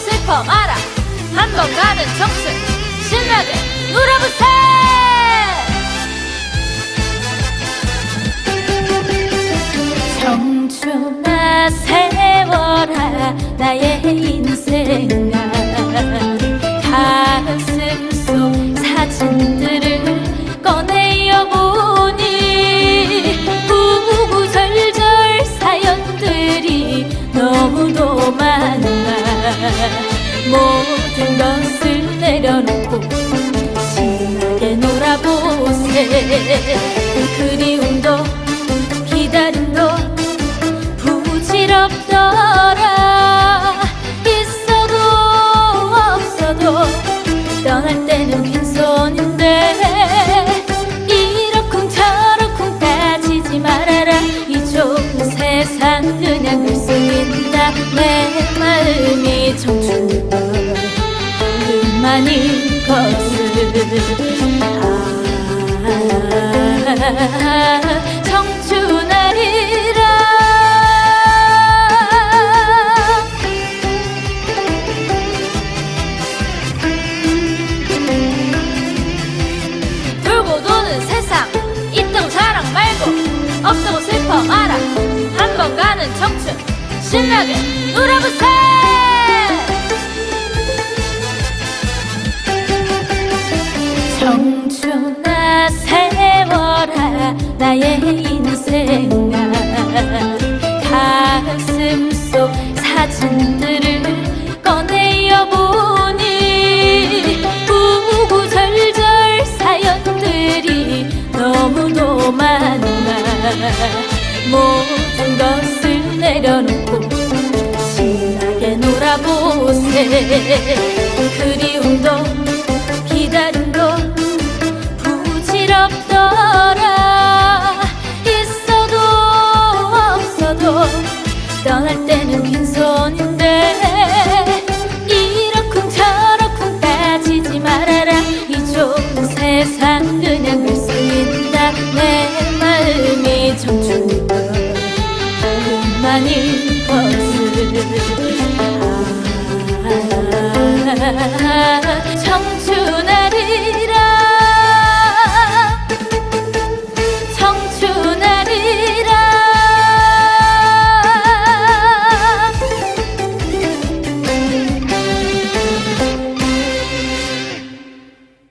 슬퍼 마라. 한 번 가는 청춘 신나게 놀아보세. 청춘아 세워라 나의 인생아 모든 것을 내려놓고 신나게 놀아보세. 그리움도 기다림도 부질없더라. 있어도 없어도 떠날 때는 빈손인데 이러쿵저러쿵 따지지 말아라. 이 좋은 세상 그만인 것을 아 청춘아리라. 돌고 도는 세상 있다고 자랑 말고 없다고 슬퍼 마라. 한번 가는 청춘 신나게 놀아보세 청 춘아 세워라. 나의 인생아. 가슴 속 사진들을 꺼내어 보니. 구구절절 사연들이 너무도 많아. 모든 것을 내려놓고 신나게 놀아보세. 그리움 할 때는 왼손인데 이러쿵 저러쿵 따지지 말아라. 이 좁은 세상 그냥 갈 수 있다. 내 마음이 청춘 그만이 벗을 청춘아리라.